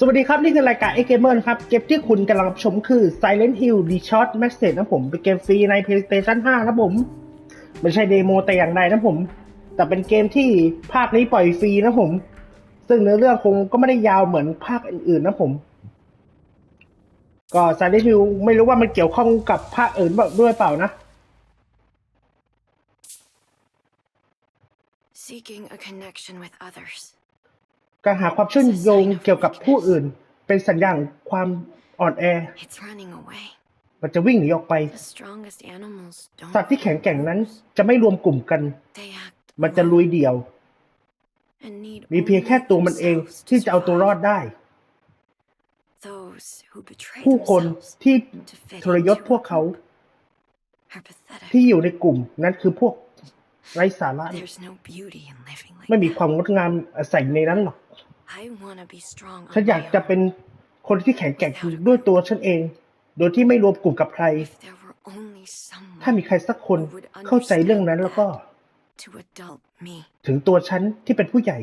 สวัสดีครับ นี่คือรายการ X Gamer นะครับ เกมที่คุณกำลังรับชมคือ Silent Hill The Short Message นะผม เป็นเกมฟรีใน PlayStation 5 นะผม ไม่ใช่เดโมแต่อย่างใดนะผม แต่เป็นเกมที่ภาคนี้ปล่อยฟรีนะผม ซึ่งเนื้อเรื่องคงก็ไม่ได้ยาวเหมือนภาคอื่นๆนะผม ก็ Silent Hill ไม่รู้ว่ามันเกี่ยวข้องกับภาคอื่นด้วยเปล่านะ Seeking a connection with others. การหาความเชื่อมโยงเกี่ยวกับผู้อื่น เป็นสัญญาณของความอ่อนแอ It's running away. มันจะวิ่งหนีออกไป The strongest animals don't. สัตว์ที่แข็งแกร่งนั้นจะไม่รวมกลุ่มกัน They act มันจะลุย alone เดี่ยว and need มีเพียงแค่ only ตัวมันเอง themselves ที่จะเอาตัวรอด survive. ได้ Those who betray ผู้คน themselves ที่ to fit ทรยศ into พวก a เขา group are pathetic. ที่อยู่ในกลุ่มนั้นคือพวก ไร้สาระ There's no beauty in living like ไม่มี that. ความงดงามอาศัยในนั้นหรอก I want to be strong ฉัน on อยาก my จะ own. เป็นคนที่แข็งแกร่งด้วยตัวฉันเอง โดยที่ไม่รวมกลุ่มกับใคร If there were only ถ้า someone มีใครสักคนเข้าใจเรื่องนั้นแล้วก็ to adult me. ถึงตัวฉันที่เป็นผู้ใหญ่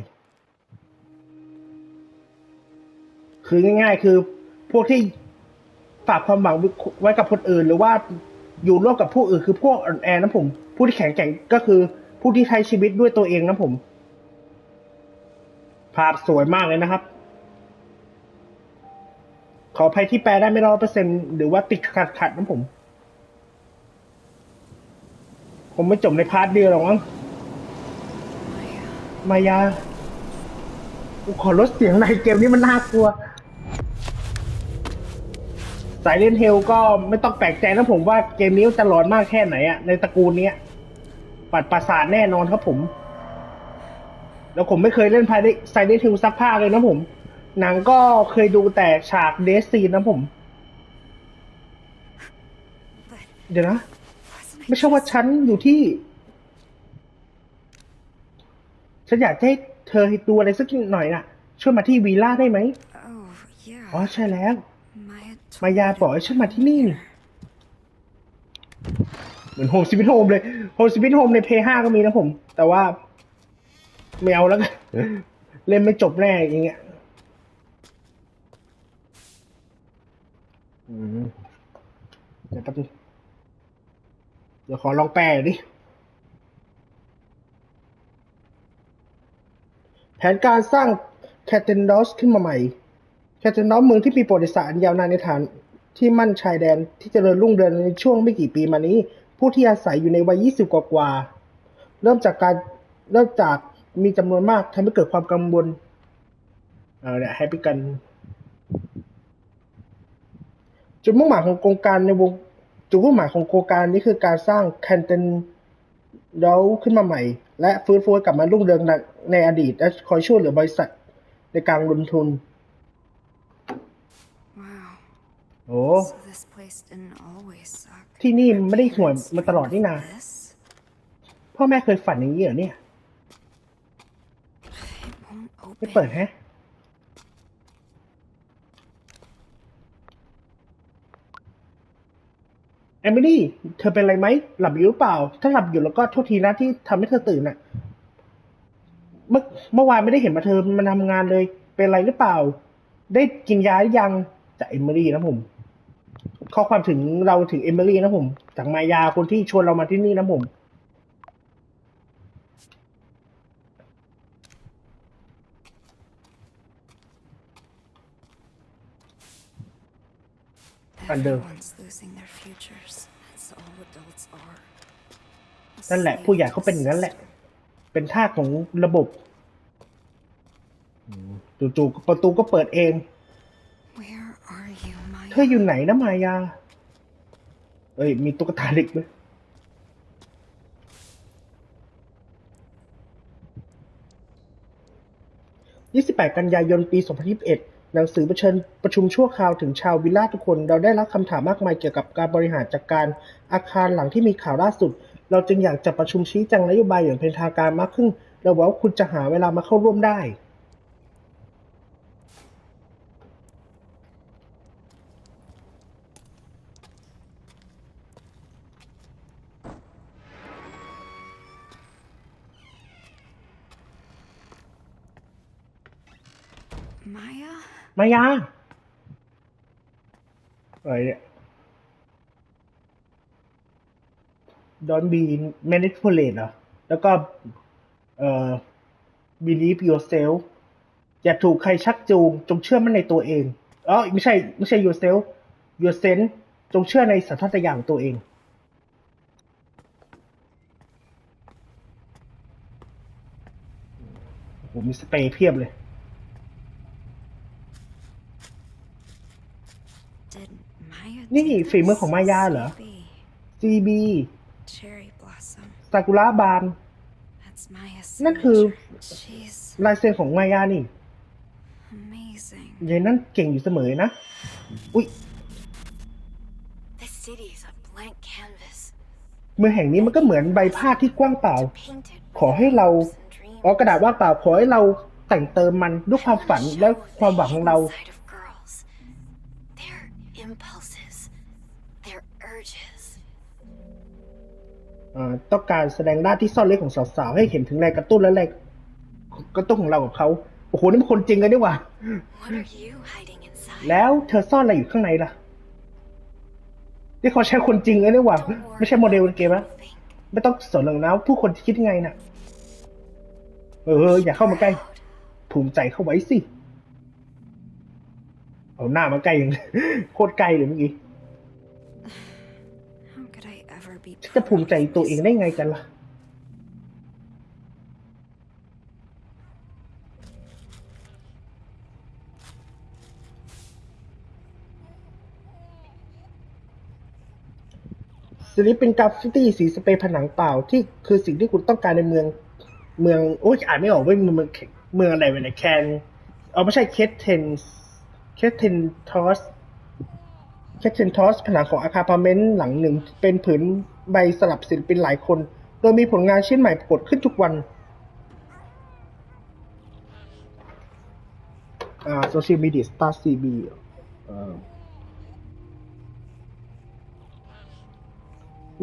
คือง่ายๆ คือพวกที่ฝากความหวังไว้กับคนอื่น หรือว่าอยู่ร่วมกับผู้อื่น คือพวกอ่อนแอนะผม ผู้ที่แข็งแกร่งก็คือ ผู้ที่ใช้ชีวิตด้วยตัวเองนะผม ภาพสวยมากเลยนะครับ ขออภัยที่แปลได้ไม่ร้อยเปอร์เซ็นหรือว่าติดขัดขัดๆนะผม ผมไม่จบในพาร์ทเดียวหรอกมั้งมายากูขอลดเสียงในเกมนี้มันน่ากลัว สายเล่นเฮลก็ไม่ต้องแปลกใจนะผมว่าเกมนี้จะหลอนมากแค่ไหนอะในตระกูลเนี้ย ปัดประสาทแน่นอนครับผม แล้วผมไม่เคยเล่นภายในไซเลนเฮลซักผ้าคเลยนะผม หนังก็เคยดูแต่ฉากเดสซีนนะผม but เดี๋ยวนะ wasn't I ไม่ใช่ว่า just- ฉันอยู่ที่ ฉันอยากจะให้เธอดูอะไรสักหน่อยน่ะ ช่วยมาที่วีล่าได้ไหม Oh, yeah. อ๋อใช่แล้ว Maya มายา told me บอก to ให้ฉันมาที่นี่ come นี่ here. เหมือนโฮมสวิตโฮมเลยโฮมสวิตโฮมในเพย์ห้าก็มีนะผม แต่ว่าไม่เอาแล้วกันเล่นไม่จบแน่อย่างเงี้ยอืมเดี๋ยวแป๊บนึงเดี๋ยวขอลองแปลดิ แผนการสร้างแคทเทนดอสขึ้นมาใหม่แคทเทนดอสเมืองที่มีประวัติศาสตร์อันยาวนานในฐานที่มั่นชายแดนที่เจริญรุ่งเรืองในช่วงไม่กี่ปีมานี้ ผู้ที่อาศัยอยู่ในวัย 20กว่า เริ่มจากการเริ่มจากมีจำนวนมากทำให้เกิดความกังวลเอาเนี่ยให้ไปกันจุดมุ่งหมายของโครงการในวงจุดมุ่งหมายของโครงการนี้คือการสร้างแคนเทนเดลขึ้นมาใหม่ และฟื้นฟูกลับมารุ่งเรืองในอดีต และคอยช่วยเหลือบริษัทในการลงทุน โอ้ So this place didn't always suck. ที่นี่มันไม่ได้ห่วยมาตลอดนี่นา This? พ่อแม่เคยฝันอย่างนี้เหรอเนี่ย It won't ไม่ open. เปิดแฮะแอมิลี่ เธอเป็นอะไรไหม หลับอยู่หรือเปล่า ถ้าหลับอยู่แล้วก็โทษทีนะที่ทำให้เธอตื่นน่ะเมื่อเมื่อวานไม่ได้เห็นมาเธอมันทำงานเลย เป็นอะไรหรือเปล่า ได้กินยาหรือยังจากเอมิลี่นะผม ข้อความถึงเราถึงเอมิลี่นะผมจากมายาคนที่ชวนเรามาที่นี่นะผม Under. Everyone's losing their futures. That's all adults are. A นั่นแหละ slave ผู้ใหญ่ to เขา the เป็นอย่างนั้นแหละ system. เป็นท่าสของระบบจู่ๆประตูก็เปิดเอง Where are you, Maya? เธออยู่ไหนนะมายา เอ้ย มีตุ๊กตาเด็กด้วย28กันยายนปี2021หนังสือประเชิญประชุมชั่วคราวถึงชาววิลล่าทุกคน เราได้รับคำถามมากมายเกี่ยวกับการบริหารจัดการอาคารหลังที่มีข่าวล่าสุด เราจึงอยากจะประชุมชี้แจงนโยบายอย่างเป็นทางการมากขึ้น เราหวังว่าคุณจะหาเวลามาเข้าร่วมได้ มายาอะไรเนี่ย Don't be manipulate เหรอ แล้วก็ เอ่อ believe yourself อย่าถูกใครชักจูง จงเชื่อมั่นในตัวเองอ๋อไม่ใช่ ไม่ใช่ yourself your sense จงเชื่อในสัญชาตญาณของตัวเองโอ้โหมีสเปรย์เพียบเลย นี่ do ฝีมือ this? ของมายาเหรอ CB, CB Cherry blossom. ซากุระบาน That's Maya's นั่นคือ signature. She's ลายเซ็นของมายานี่ amazing. ยายนั่นเก่งอยู่เสมอนะ อุ้ย This city is a blank canvas. เมืองแห่งนี้มันก็เหมือนใบผ้าที่กว้างเปล่า Painted ขอให้เรา with hopes and dreams. อ๋อกระดาษว่างเปล่า ขอให้เราแต่งเติมมันด้วยความฝันและความหวังของเรา ต้องการแสดงหน้าที่ซ่อนเร้นของสาวๆให้เห็นถึงแรงกระตุ้นและแรงกระตุ้นของเรากับเขาโอ้โหนี่มันคนจริงเลยนี่หว่า What are you hiding inside? แล้วเธอซ่อนอะไรอยู่ข้างในล่ะนี่เขาใช้คนจริงเลยนี่หว่า Don't worry ไม่ใช่โมเดลในเกมนะ Think ไม่ต้องสนหรอกนะผู้คนคิดยังไงน่ะ เออ อย่าเข้ามาใกล้ ภูมิใจเข้าไว้สิ เอาหน้ามาใกล้ยังโคตรใกล้เลยเมื่อกี้ จะภูมิใจตัวเองได้ไงกันล่ะสินี้เป็นกราฟฟิตี้สีสเปรย์ผนังเปล่า ที่คือสิ่งที่คุณต้องการในเมือง เมือง โอ้ยอ่านไม่ออกว่าเมืองเมืองเมืองอะไรวะเนี่ยแคนเอาไม่ใช่เคทเทนเคทเทนทอสเคทเทนทอสผนังของอาคารพาร์เมนต์หลังหนึ่งเป็นผืน ใบสลับศิลปินหลายคน โดยมีผลงานชิ้นใหม่ปรากฏขึ้นทุกวันอ่าโซเชียลมีเดียสตาร์ซีบี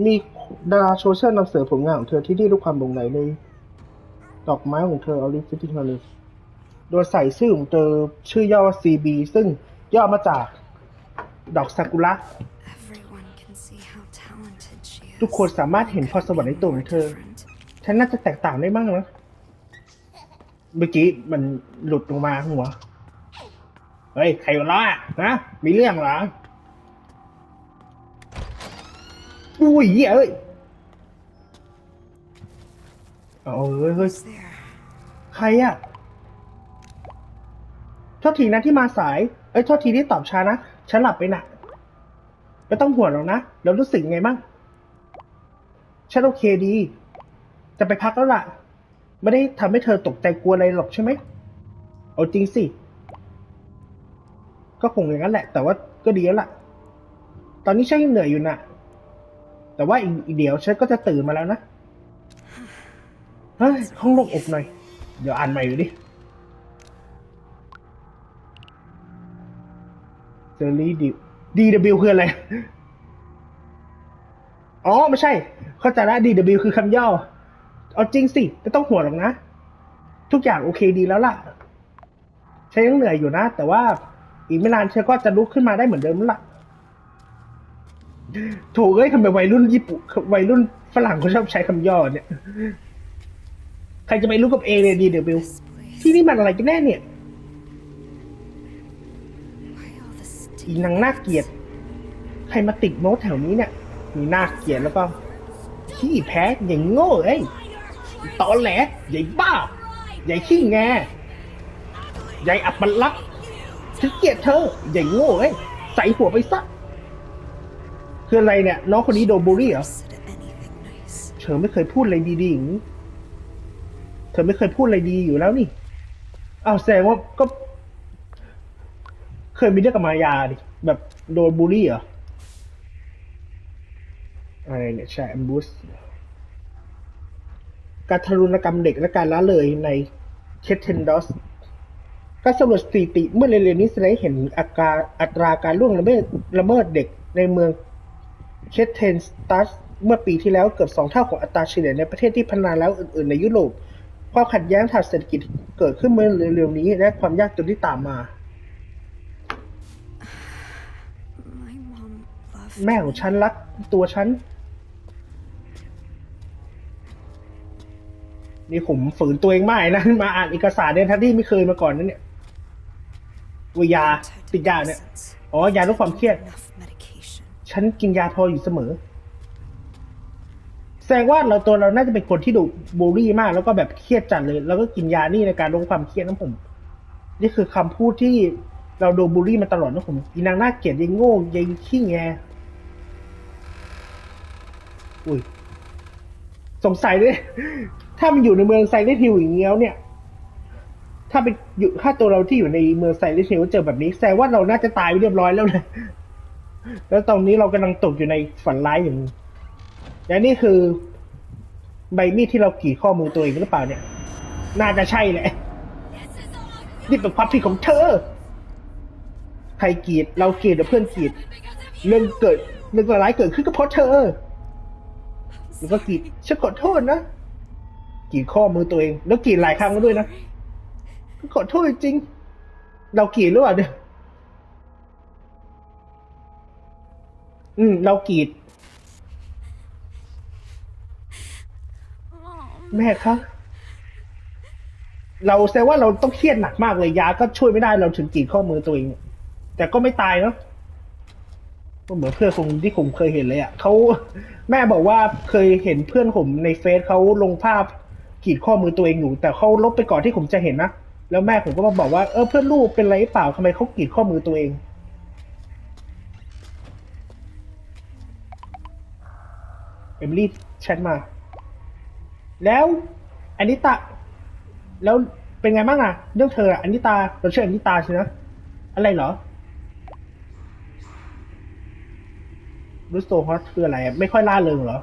มีดาราโซเชียลนำเสนอผลงานของเธอที่ได้รับความหลงไหลในดอกไม้ของเธอ Olive City h o l l โดยใส่ชื่อของเธอชื่อย่อว่า CB ซึ่งย่อมาจากดอกซากุระ ทุกคนสามารถเห็นพรสวรรค์ในตัวของเธอ ฉันน่าจะแตกต่างได้มากนะ เมื่อกี้มันหลุดลงมาหัว เฮ้ย ใครวะล่ะนะ มีเรื่องเหรอ อุ้ยเหี้ยเอ้ยเอาเฮ้ยเฮ้ยใครอะโทษทีนะที่มาสาย เอ้ยโทษทีที่ตอบช้านะ ฉันหลับไปนะไม่ต้องห่วงหรอกนะ แล้วรู้สึกไงบ้าง ฉันโอเคดี จะไปพักแล้วล่ะ ไม่ได้ทำให้เธอตกใจกลัวอะไรหรอกใช่ไหม เอาจริงสิ ก็คงอย่างนั้นแหละ แต่ว่าก็ดีแล้วล่ะ ตอนนี้ฉันยังเหนื่อยอยู่นะแต่ว่าอีกเดี๋ยวฉันก็จะตื่นมาแล้วนะ เฮ้ยห้องโลงอกหน่อย เดี๋ยวอ่านใหม่ดูดิเซอรี่ดิดีดคืออะไร อ๋อไม่ใช่ เข้าใจละ DW คือคำย่อ เอาจริงสิไม่ต้องห่วงหรอกนะ ทุกอย่างโอเคดีแล้วล่ะฉันยังเหนื่อยอยู่นะ แต่ว่าอีกไม่นานฉันก็จะลุกขึ้นมาได้เหมือนเดิมแล้วล่ะโถูกเอ้ยทำไมวัยรุ่นญี่ปุ่นวัยรุ่นฝรั่งเขาชอบใช้คำย่อเนี่ย ใครจะไปรู้กับเอเลย DW This place. ที่นี่มันอะไรกันแน่เนี่ย อีนางน่าเกลียด ใครมาติดโน้ตแถวนี้เนี่ย มีน่าเกลียดแล้วก็ขี้แพ้อย่างโง่เอ้ยตอแหลใหญ่บ้า ใหญ่ขี้แงใหญ่อับปลักษณ์ฉันเกลียดเธอใหญ่โง่เอ้ยใส่หัวไปซะคืออะไรเนี่ย น้องคนนี้โดนบูลลี่เหรอเธอไม่เคยพูดอะไรดีๆอย่างนี้เธอไม่เคยพูดอะไรดีอยู่แล้วนี่อ้าวแสดงว่าก็ เคยมีเรื่องกับมายาดิแบบโดนบูลลี่เหรอ อะไรเนี่ยใช่แอมบูสการทารุณกรรมเด็กและการละเลยในเคทเทนดอสการสำรวจสถิติเมื่อเร็วๆนี้แสดงให้เห็นอาการอัตราการล่วงละเมิดละเมิดเด็กในเมืองเคทเทนสตัสเมื่อปีที่แล้วเกือบสองเท่าของอัตราเฉลี่ยในประเทศที่พัฒนาแล้วอื่นๆในยุโรป ความขัดแย้งทางเศรษฐกิจเกิดขึ้นเมื่อเร็วๆนี้ และความยากจนที่ตามมา My mom loved แม่ของฉันรักตัวฉัน นี่ผมฝืนตัวเองมากนะมาอ่านเอกสารเนี่ยทั้งที่ไม่เคยมาก่อนนั่นเนี่ยตัวยาติดยาเนี่ยอ๋อยาลดความเครียด ฉันกินยาพออยู่เสมอ แสดงว่าเราตัวเราน่าจะเป็นคนที่ดูบูลลี่มาก แล้วก็แบบเครียดจัดเลย แล้วก็กินยานี่ในการลดความเครียดนะผม นี่คือคำพูดที่เราโดนบูลลี่มาตลอดนะผมอีนางน่าเกลียดยังโง่ยังขี้แงอุ้ยสงสัยด้วย ถ้ามันอยู่ในเมืองไซเลนฮิลอย่างเงี้ยเนี่ย ถ้าเป็นอยู่ถ้าตัวเราที่อยู่ในเมืองไซเลนฮิลเจอแบบนี้แสดงว่าเราน่าจะตายไปเรียบร้อยแล้วนะแล้วตอนนี้เรากำลังตกอยู่ในฝันร้ายอย่างนี้และนี่คือใบมีดที่เรากรีดข้อมือตัวเองหรือเปล่าเนี่ย น่าจะใช่แหละนี่เป็นความผิดของเธอ ใครกีด เรากีดหรือเพื่อนกีด เรื่องเกิดเรื่องร้ายเกิดขึ้นก็เพราะเธอแล้วก็กีดฉันขอโทษนะ กรีดข้อมือตัวเอง แล้วกรีดหลายครั้งแล้วด้วยนะขอโทษจริง เรากรีดหรือเปล่าเนี่ยอืม เรากรีด แม่ครับ เราแสดงว่าเราต้องเครียดหนักมากเลยยาก็ช่วยไม่ได้เราถึงกรีดข้อมือตัวเอง แต่ก็ไม่ตายเนาะก็เหมือนเพื่อนผมที่ผมเคยเห็นเลยอะ่ะเขาแม่บอกว่าเคยเห็นเพื่อนผมในเฟซเขาลงภาพ กีดข้อมือตัวเองอยู่ แต่เขาลบไปก่อนที่ผมจะเห็นนะ แล้วแม่ผมก็มาบอกว่าเออเพื่อนลูกเป็นไรเปล่าทำไมเขากีดข้อมือตัวเองเอมิลี่แชทมา แล้วอนิตาแล้วเป็นไงบ้างอะเรื่องเธออะอนิตาเราเชื่ออนิตาใช่ไหมอะไรเหรอรูสโตฮอตคืออะไร ไม่ค่อยล่าเริงเหรอ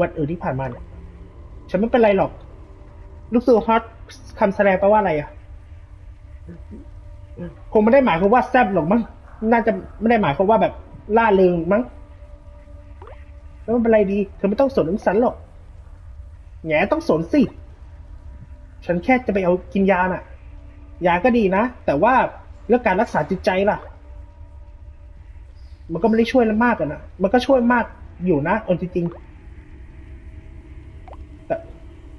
วันอื่นที่ผ่านมาเนี่ย ฉันไม่เป็นไรหรอก ลูกโตฮอตคำแสดงแปลว่าอะไรอะ คงไม่ได้หมายความว่าแซ่บหรอกมั้ง น่าจะไม่ได้หมายความว่าแบบล่าเริงมั้ง แล้วมันเป็นไรดี เธอไม่ต้องสนเรื่องสันหรอกแง่ต้องสนสิ ฉันแค่จะไปเอากินยาน่ะ ยาก็ดีนะ แต่ว่าเรื่องการรักษาจิตใจล่ะ มันก็ไม่ได้ช่วยมากกันะ มันก็ช่วยมากอยู่นะเอาจริงๆ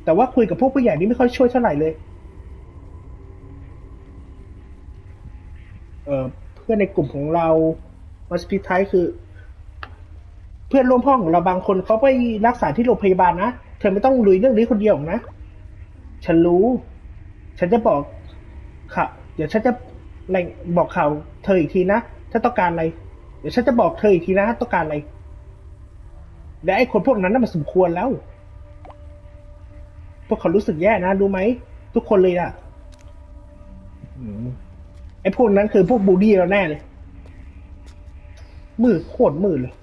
แต่ว่าคุยกับพวกผู้ใหญ่นี่ไม่ค่อยช่วยเท่าไหร่เลย เออเพื่อนในกลุ่มของเรามาสพิทายคือ เพื่อนร่วมห้องของเราบางคนเขาไปรักษาที่โรงพยาบาลนะ เธอไม่ต้องลุยเรื่องนี้คนเดียวนะ ฉันรู้ ฉันจะบอกค่ะ เดี๋ยวฉันจะแหล่งบอกข่าวเธออีกทีนะ ถ้าต้องการอะไร เดี๋ยวฉันจะบอกเธออีกทีนะ ต้องการอะไร และไอ้คนพวกนั้นน่ะมันสมควรแล้ว พวกเขารู้สึกแย่นะรู้ไหม ทุกคนเลยอะอืมไอ้พวกนั้นคือพวกบูลลี่เราแน่เลย มืดโคตรมืดเลย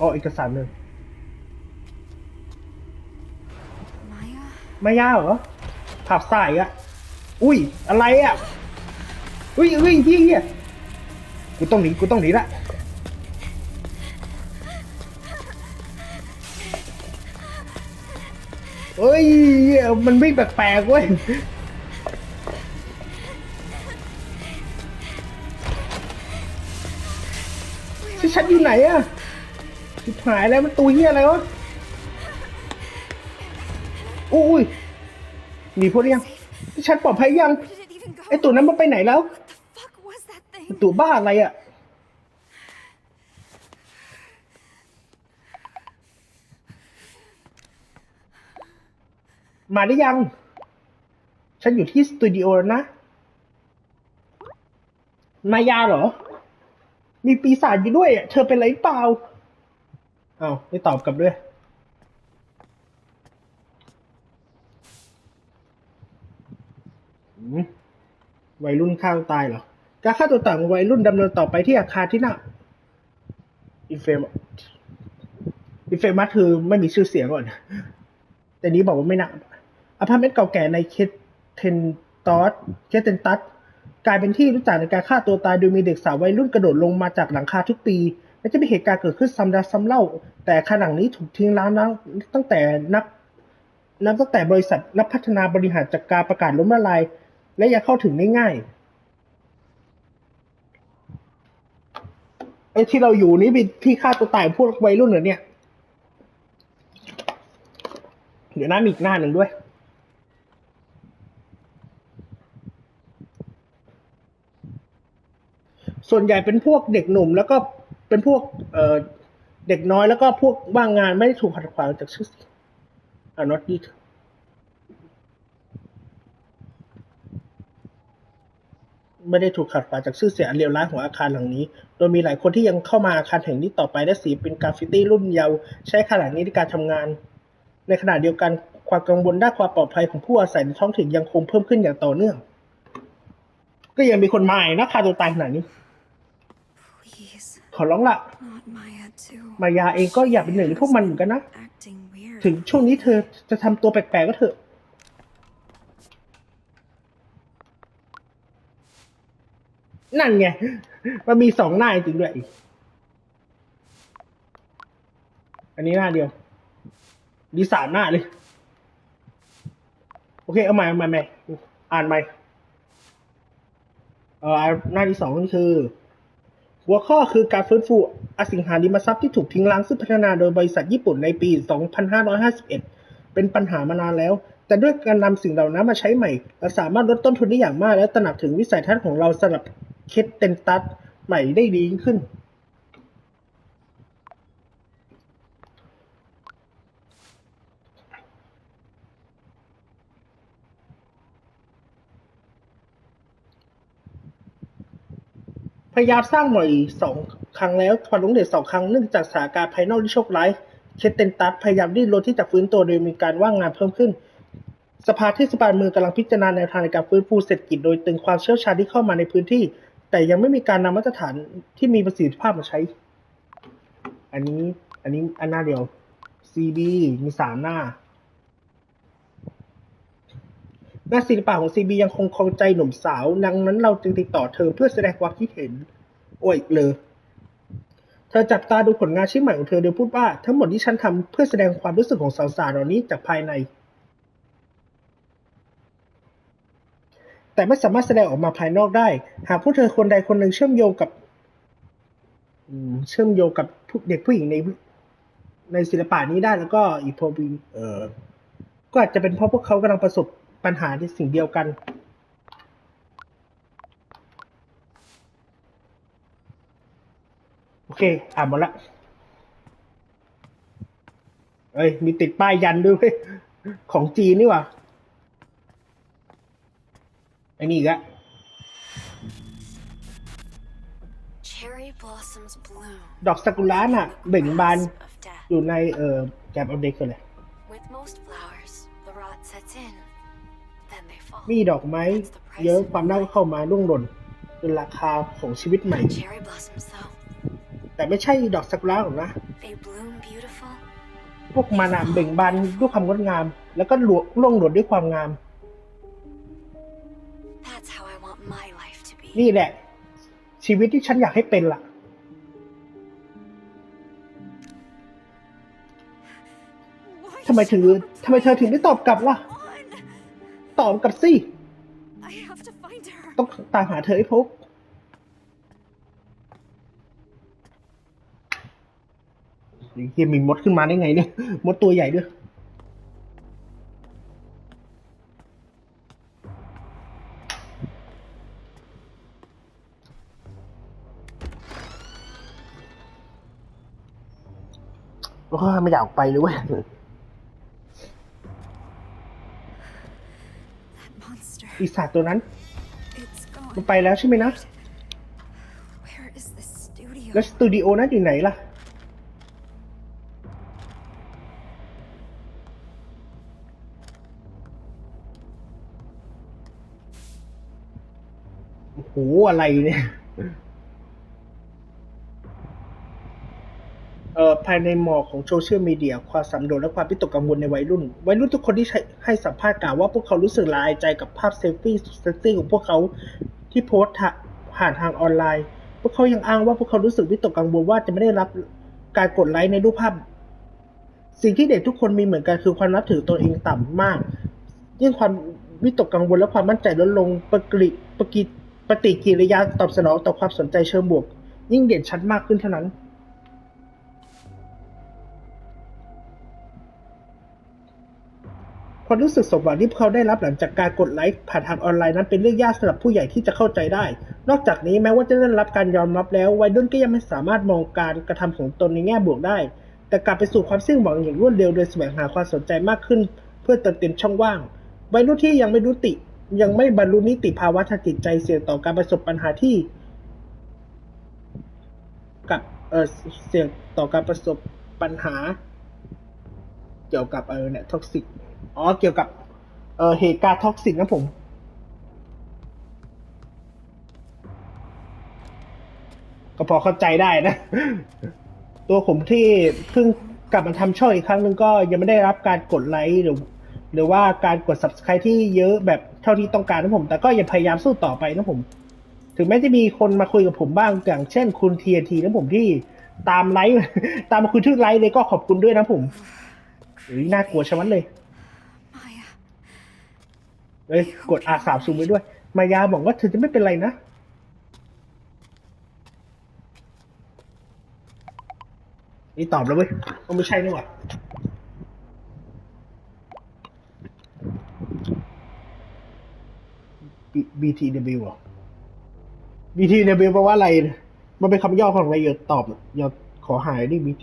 อ๋อเอกสารหนึ่ง Maya? ไม่ยากเหรอผับสายอะอุ้ย อะไรอะอุ้ยอุ้ยพี่เฮีย กูต้องหนีกูต้องหนีละเฮ้ยมันวิ่งแปลกๆเว้ยที่ฉันอยู่ไหนอะชิบหายแล้วมันตัวเฮียอะไรวะอุ้ยหนีพ้นยังที่ฉันปลอดภัยยังไอตัวนั้นมันไปไหนแล้ว ตัวบ้าอะไรอะ่ะ มาได้ยัง ฉันอยู่ที่สตูดิโอแล้วนะ มายาเหรอ มีปีศาจอยู่ด้วยอะเธอเป็นไรเปล่า เอ้าไม่ตอบกลับด้วยอืมวัยรุ่นข้างตายเหรอ การฆ่าตัวตายของวัยรุ่นดำเนินต่อไปที่อาคารที่น่ะอินเฟมอินเฟมัสคือไม่มีชื่อเสียงก่อน แต่นี้บอกว่าไม่น่าอพาร์ตเมนต์เก่าแก่ในเคทเทนตอสเคทเทนตัสกลายเป็นที่รู้จักในการฆ่าตัวตายโดยมีเด็กสาววัยรุ่นกระโดดลงมาจากหลังคาทุกปีและจะมีเหตุการณ์เกิดขึ้นซ้ำแล้วซ้ำเล่า แต่ขณะนี้ถูกทิ้งร้างนับตั้งแต่นับนับตั้งแต่บริษัทนักพัฒนาบริหารจัดการประกาศล้มละลาย และยังเข้าถึงได้ง่าย อ้ที่เราอยู่นี่เป็นที่ฆ่าตัวตายพวกวัยรุ่นเหรอเนี่ย เดี๋ยวหน้ามีอีกหน้าหนึ่งด้วยส่วนใหญ่เป็นพวกเด็กหนุ่ม แล้วก็เป็นพวกเอ่อเด็กน้อยแล้วก็พวกว่างงานไม่ได้ถูกขัดขวางจากชื่อเสียงอ่า not it ไม่ได้ถูกขัดขวางจากชื่อเสียงอันเลวร้ายของอาคารหลังนี้ โดยมีหลายคนที่ยังเข้ามาอาคารแห่งนี้ต่อไปและสีเป็นกราฟฟิตี้รุ่นเยาว์ใช้ขนาดนี้ในการทำงาน ในขณะเดียวกันความกังวลด้านความปลอดภัยของผู้อาศัยในท้องถิ่นยังคงเพิ่มขึ้นอย่างต่อเนื่อง ก็ยังมีคนมาอีกนะฆ่าตัวตายขนาดนี้ Please, ขอร้องละ not Maya too. มายาเองก็อยากเป็นหนึ่งในพวกมันเหมือนกันนะ Acting weird. ถึงช่วงนี้เธอจะทำตัวแปลกๆก็เถอะ นั่นไง มันมีสองหน้าจริงด้วย อันนี้หน้าเดียว ดีสามหน้าเลย โอเค เอาใหม่เอาใหม่ใหม่อ่านใหม่ เอ่อ หน้าที่สองนี่คือ หัวข้อคือการฟื้นฟูอสังหาริมทรัพย์ที่ถูกทิ้งร้างซึ่งพัฒนาโดยบริษัทญี่ปุ่นในปี 2551 เป็นปัญหามานานแล้วแต่ด้วยการนำสิ่งเหล่านั้นมาใช้ใหม่เราสามารถลดต้นทุนได้อย่างมาก และตระหนักถึงวิสัยทัศน์ของเราสำหรับ คสเตนตัสใหม่ได้ดียิ่งขึ้น พยายามสร้างใหม่สองครั้งแล้วความล้มเหลวสองครั้งเนื่องจากสถานการณ์ภายนอกที่โชคร้ายเคสเตนตัสพยายามดิ้นรนที่จะฟื้นตัวโดยมีการว่างงานเพิ่มขึ้น สภาเทศบาลเมืองกำลังพิจารณาแนวทางในการฟื้นฟูเศรษฐกิจโดยตึงความเชี่ยวชาญที่เข้ามาในพื้นที่ แต่ยังไม่มีการนำมาตรฐานที่มีประสิทธิภาพมาใช้ อันนี้ อันนี้อันหน้าเดียว CB มีสามหน้างานศิลปะของ CB ยังคงครองใจหนุ่มสาว ดังนั้นเราจึงติดต่อเธอเพื่อแสดงความคิดเห็น โอ้ยเลย เธอจับตาดูผลงานชิ้นใหม่ของเธอโดยพูดว่า ทั้งหมดที่ฉันทำเพื่อแสดงความรู้สึกของสาวๆเหล่านี้จากภายใน แต่ไม่สามารถแสดงออกมาภายนอกได้ หากผู้เธอคนใดคนหนึ่งเชื่อมโยงกับเชื่อมโยงกับเด็กผู้หญิงในในศิลปะนี้ได้แล้วก็อีกพอบีเออก็อาจจะเป็นเพราะพวกเขากำลังประสบปัญหาในสิ่งเดียวกัน โอเค อ่านหมดละเอ้ย มีติดป้ายยันด้วยเว้ยของจีนนี่หว่า ไอ้นี่อีกอะ Cherry blossoms bloom. ดอกซากุระน่ะ เบ่งบาน Grass of death. อยู่ในเอ่อแกลบเอาเด็กกันเลย With most flowers, the rot sets in. Then they fall. มีดอกไม้ เยอะความเน่าก็เข้ามาร่วงหล่นจนราคาของชีวิตใหม่ Cherry blossoms, though, แต่ไม่ใช่ดอกซากุระหรอกนะ they bloom beautiful. พวกมันอะเบ่งบานด้วยความงดงาม แล้วก็หลวร่วงหล่นด้วยความงาม นี่แหละ ชีวิตที่ฉันอยากให้เป็นล่ะ ทำไมถึงทำไมเธอถึงไม่ตอบกลับล่ะ ตอบกลับสิ ต้องตามหาเธอให้พบเฮียมีมดขึ้นมาได้ไงเนี่ย มดตัวใหญ่ด้วย โอ้ยไม่อยากออกไปเลยเว้ย That monster. ปีศาจตัวนั้น It's มัน gone. ไปแล้วใช่ไหมนะ Where is the studio? แล้วสตูดิโอนั้นอยู่ไหนล่ะ โอ้โห อะไรเนี่ย ภายในหมอกของโซเชียลมีเดียความสับสนและความพิตกกังวลในวัยรุ่น วัยรุ่นทุกคนที่ใให้สัมภาษณ์กล่าวว่าพวกเขารู้สึกละอายใจกับภาพเซลฟี่สุดเซ็กซี่ของพวกเขาที่โพสต์ผ่านทางออนไลน์ พวกเขายังอ้างว่าพวกเขารู้สึกวิตกกังวลว่าจะไม่ได้รับการกดไลค์ในรูปภาพ สิ่งที่เด็กทุกคนมีเหมือนกันคือความนับถือตัวเองต่ำมาก ยิ่งความวิตกกังวลและความมั่นใจลดลงปกิริปฏิปฏิกิริยาตอบสนองต่อความสนใจเชิงบวก ยิ่งเด่นชัดมากขึ้นเท่านั้น ความรู้สึกสมหวังที่พวกเขาได้รับหลังจากการกดไลค์ผ่านทางออนไลน์นั้นเป็นเรื่องยากสำหรับผู้ใหญ่ที่จะเข้าใจได้ นอกจากนี้แม้ว่าจะได้รับการยอมรับแล้ว วัยรุ่นก็ยังไม่สามารถมองการกระทำของตนในแง่บวกได้ แต่กลับไปสู่ความสิ้นหวังอย่างรวดเร็วโดยแสวงหาความสนใจมากขึ้น เพื่อเติมเต็มช่องว่าง วัยรุ่นที่ยังไม่รู้ติ ยังไม่บรรลุนิติภาวะทางจิตใจเสี่ยงต่อการประสบปัญหาที่ กับเออเสี่ยงต่อการประสบปัญหา เกี่ยวกับเออเนี่ยท็อกซิก อ๋อ เกี่ยวกับ เออเหตุการณ์ท็อกซิกนะผม ก็พอเข้าใจได้นะ ตัวผมที่เพิ่งกลับมาทำช่องอีกครั้งหนึ่งก็ยังไม่ได้รับการกดไลค์หรือ หรือว่าการกด subscribe ที่เยอะแบบเท่าที่ต้องการนะผม แต่ก็ยังพยายามสู้ต่อไปนะผม ถึงแม้จะมีคนมาคุยกับผมบ้างอย่างเช่นคุณ TNT นะผมที่ตามไลค์ตามมาคุยที่ไลค์เลยก็ขอบคุณด้วยนะผมหรือน่ากลัวชะมัดเลย Maya, เอ้ยกด R สามซูมไว้ด้วย มายาบอกว่าเธอจะไม่เป็นไรนะนี่ตอบแล้วเว้ยมันไม่ใช่นี่หว่า B- BTW เหรอ BTW แปลว่าอะไร มันเป็นคำย่อของอะไรอย่าตอบอย่าขอหายดิ BT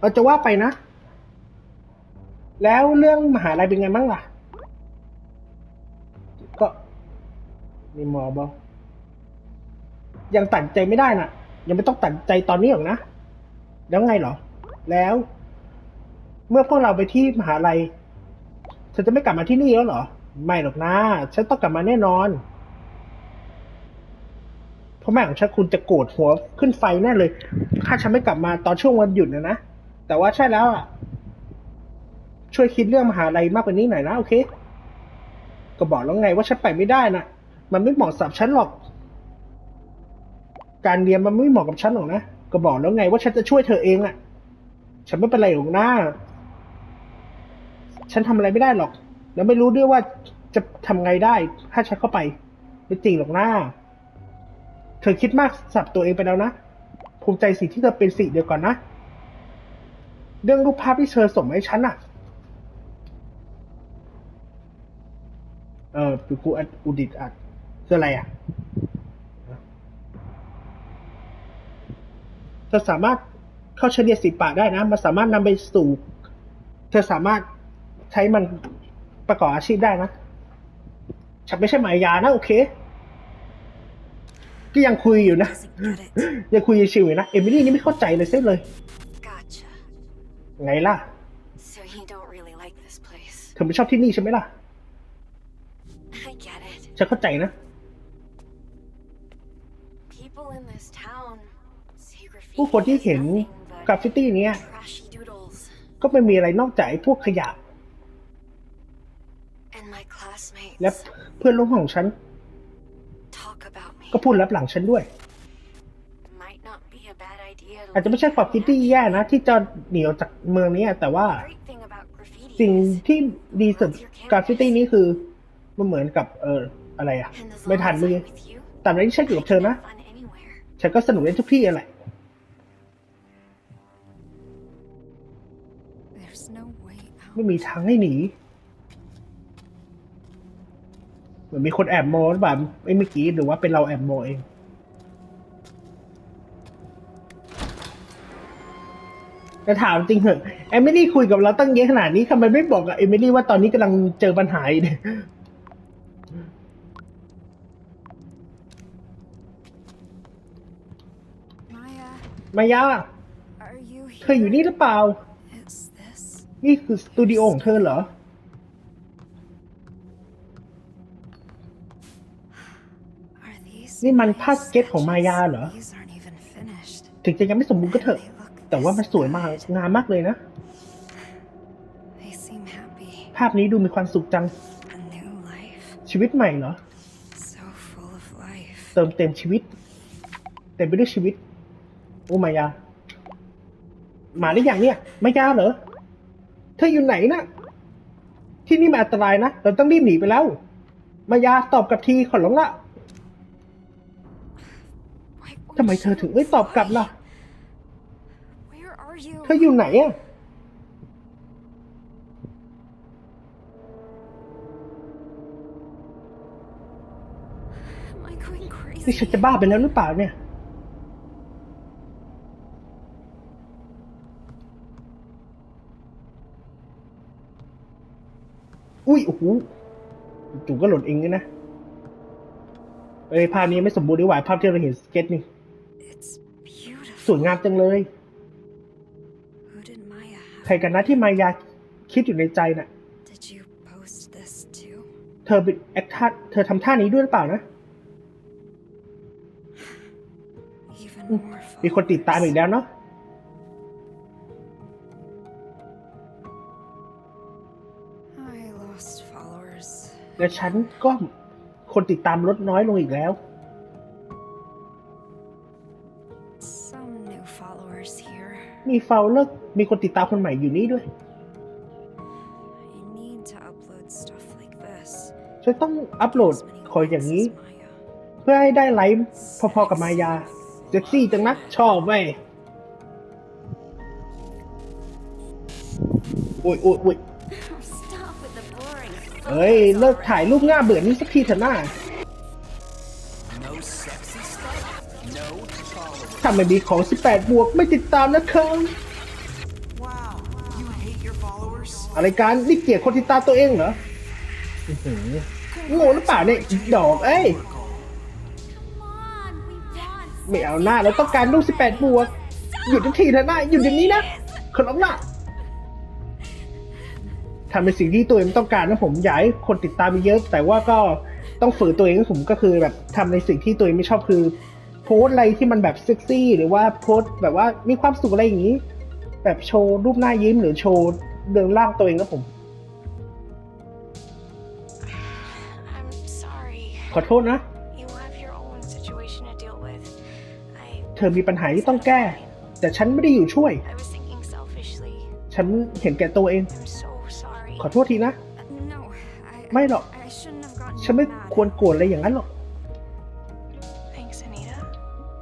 เราจะว่าไปนะ แล้วเรื่องมหาลัยเป็นไงบ้างล่ะ ก็มีหมอบอกยังตัดใจไม่ได้น่ะ ยังไม่ต้องตัดใจตอนนี้หรอกนะ แล้วไงหรอ แล้ว เมื่อพวกเราไปที่มหาลัยเธอจะไม่กลับมาที่นี่แล้วหรอ ไม่หรอกนะ ฉันต้องกลับมาแน่นอนเพราะแม่ของฉันคุณจะโกรธหัวขึ้นไฟแน่เลย ถ้าฉันไม่กลับมาตอนช่วงวันหยุดนะนะ แต่ว่าใช่แล้วอะ ช่วยคิดเรื่องมหาลัยมากกว่านี้หน่อยนะโอเค ก็บอกแล้วไงว่าฉันไปไม่ได้นะมันไม่เหมาะสำหรับฉันหรอก การเรียนมันไม่เหมาะกับฉันหรอกนะก็บอกแล้วไงว่าฉันจะช่วยเธอเองอะฉันไม่เป็นไรหรอกนะฉันทำอะไรไม่ได้หรอก แล้วไม่รู้ด้วยว่าจะทำไงได้ ถ้าฉันเข้าไป ไม่จริงหรอกนะเธอคิดมากสับตัวเองไปแล้วนะภูมิใจสิ่งที่เธอเป็นสิ่งเดียวก่อนนะ เรื่องรูปภาพที่เธอส่งมาให้ฉันอะ เออคือครูอัดอุดิตอัดคืออะไรอะเธอสามารถเข้าเฉลี่ยสิบปะได้นะ มันสามารถนำไปสู่ เธอสามารถใช้มันประกอบอาชีพได้นะฉันไม่ใช่หมายานะ โอเค ก็ยังคุยอยู่นะ doesn't get it. ยังคุยชิวๆอยู่นะ เอมิลี่นี่ไม่เข้าใจเลยเส้นเลย Gotcha. ไงล่ะ So you don't really like this place. เธอไม่ชอบที่นี่ใช่ไหมล่ะ I get it. ฉันเข้าใจนะ People in this town see graffiti ผู้คนที่เห็น as nothing กราฟ but ฟิตี้เนี้ย trashy doodles. ก็ไม่มีอะไรนอกจากไอ้พวกขยะ And my classmates และเพื่อนร่วมห้องของฉัน talk about me. ก็พูดรับหลังฉันด้วย Might not be a bad idea to อาจจะไม่ใช่ความคิดที่แย่นะ ที่จะหนีออกจากเมืองนี้แต่ว่า The great thing about graffiti สิ่ง is ที่ดีสุดกราฟฟิตี้นี้คือมันเหมือนกับเออ อะไรอะ and as ไม่ long ทัน as เมื่อ I'm กี้ with you, แต่ไม่ใช่เกี่ยวกับเธอนะ fun anywhere. ฉันก็สนุกในทุกที่อะไร There's no way out. ไม่มีทางให้หนีเหมือนมีคนแอบมองหรือเปล่าไอ้เมื่อกี้หรือว่าเป็นเราแอบมองเองแต่ถามจริงเหอะเอมิลี่คุยกับเราตั้งเยอะขนาดนี้ทำไมไม่บอกกับเอมิลี่ว่าตอนนี้กำลังเจอปัญหาอยู่เนี่ย มายา เธออยู่นี่หรือเปล่า นี่คือสตูดิโอของเธอเหรอ นี่มัน nice ภาพสเก็ตของมายาเหรอ ถึงจะยังไม่สมบูรณ์ก็เถอะ แต่ว่ามันสวยมาก งามมากเลยนะ ภาพนี้ดูมีความสุขจัง ชีวิตใหม่เหรอ เติมเต็มชีวิต เต็มไปด้วยชีวิต โอ้มายา มาหรือยังเนี่ย มายาเหรอ เธออยู่ไหนนะ ที่นี่มันอันตรายนะ เราต้องรีบหนีไปแล้ว มายาตอบกลับทีขอร้องละทำไมเธอถึงไม่ตอบกลับล่ะ เธออยู่ไหนอะนี่ฉันจะบ้าไปแล้วหรือเปล่าเนี่ย อุ้ยโอ้โหจู่ก็หล่นเองเลยนะเอ้ยภาพนี้ไม่สมบูรณ์ดีกว่าภาพที่เราเห็นสเก็ตนี่ It's สวย beautiful. งามจังเลย Who did Maya ใคร have? กันนะที่มายาคิดอยู่ในใจน่ะ Did you post this too? เธอเป็นแอคท่าเธอทำท่านี้ด้วยหรือเปล่านะ Even อืม more มีคนติดตามอีก followers. แล้วเนาะ และฉันก็คนติดตามลดน้อยลงอีกแล้ว Some new followers here. มีเฟลเลอร์มีคนติดตามคนใหม่อยู่นี่ด้วย I need to upload stuff like this. ฉันต้องอัพโหลด As many คอยอย่าง likes นี้ as Maya. เพื่อให้ได้ไลฟ์พอๆกับมายาเซ็กซี่จังนะชอบเว้ยโอ้ยโอ้ยโอ้ย เอ้ย เลิกถ่ายรูปหน้าเบื่อนี้สักทีเถอะหน้า No sexy stuff, no followers. ถ้าไม่มีของ 18 บวกไม่ติดตามนะครับอะไรการนี่เกลียดคนติดตามตัวเองเหรอโง่หรือเปล่าเนี่ยอีดอกเอ้ยไม่เอาหน้าเราต้องการลูก18 บวก หยุดทันทีเถอะหน้าหยุดอย่างนี้นะขอร้องละ ทำในสิ่งที่ตัวเองต้องการนะผมอยากให้คนติดตามมีเยอะ แต่ว่าก็ต้องฝืนตัวเองนะผมก็คือแบบทำในสิ่งที่ตัวเองไม่ชอบคือ โพสต์อะไรที่มันแบบเซ็กซี่ หรือว่าโพสต์แบบว่ามีความสุขอะไรอย่างนี้ แบบโชว์รูปหน้ายิ้มหรือโชว์เดินร่างตัวเองนะผม I'm sorry. ขอโทษนะ You have your own situation to deal with. I เธอมีปัญหาที่ต้องแก้ แต่ฉันไม่ได้อยู่ช่วย I was thinking selfishly. ฉันเห็นแก่ตัวเอง I'm so sorry. ขอโทษทีนะ No, I, ไม่หรอก I shouldn't have gotten ฉันไม่ mad. ควรโกรธอะไรอย่างนั้นหรอก Thanks, Anita.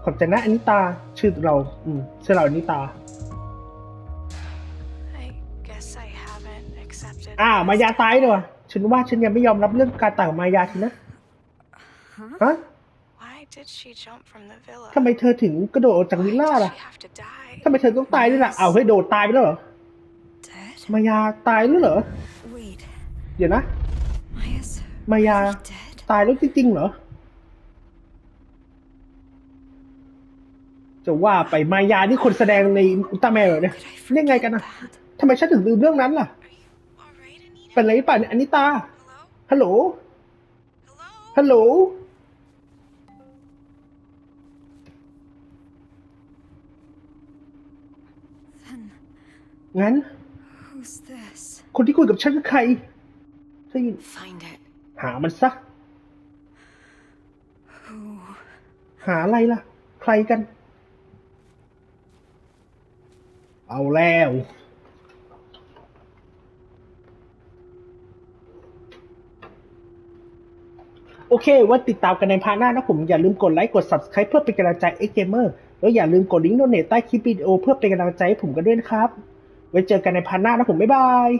ขอบใจนะอนิตา ชื่อเรา อืม ชื่อเราอนิตา I guess I haven't accepted. อ้าวมายาตายด้วยวะฉันว่าฉันยังไม่ยอมรับเรื่องการต่างมายาทีนะ Huh? ฮะ Why did she jump from the villa? ทำไมเธอถึงกระโดดออกจากวิล Why ล่า did ล่ะ she have to die? ทำไมเธอต้องตายด้วยล่ะ เอาวให้ยโดดตายไปแล้วเหรอ Dead? มายาตายแล้วเหรอ Wait, เดี๋ยวนะ Maya's มายา really dead? ตายแล้วจริงๆเหรอ จะว่าไปมายานี่คนแสดงในอุลตร้าแมนเหรอเนี่ย Did I เรื่องไง forget กันนะ that? ทำไมฉันถึงลืมเรื่องนั้นล่ะ Are you alright, Anita? เป็นไรหรือเปล่าเนี่ยอนิตา Hello? ฮัลโหล Hello? ฮัลโหล Then งั้น who's this? คนที่คุยกับฉันคือใครเธอ Find it. หามันซะ Who? หาอะไรล่ะ ใครกัน เอาแล้วโอเคไว่าติดตามกันในพาร์ทหน้านะผม อย่าลืมกดไลค์ กด subscribe เพื่อเป็นกำลังใจเอ็กเกมเมอร์แล้วอย่าลืมกดลิงก์โดเนทใต้คลิปวิดีโอเพื่อเป็นกำลังใจให้ผมกันด้วยนะครับ ไว้เจอกันในพาร์ทหน้านะผมบ๊ายบาย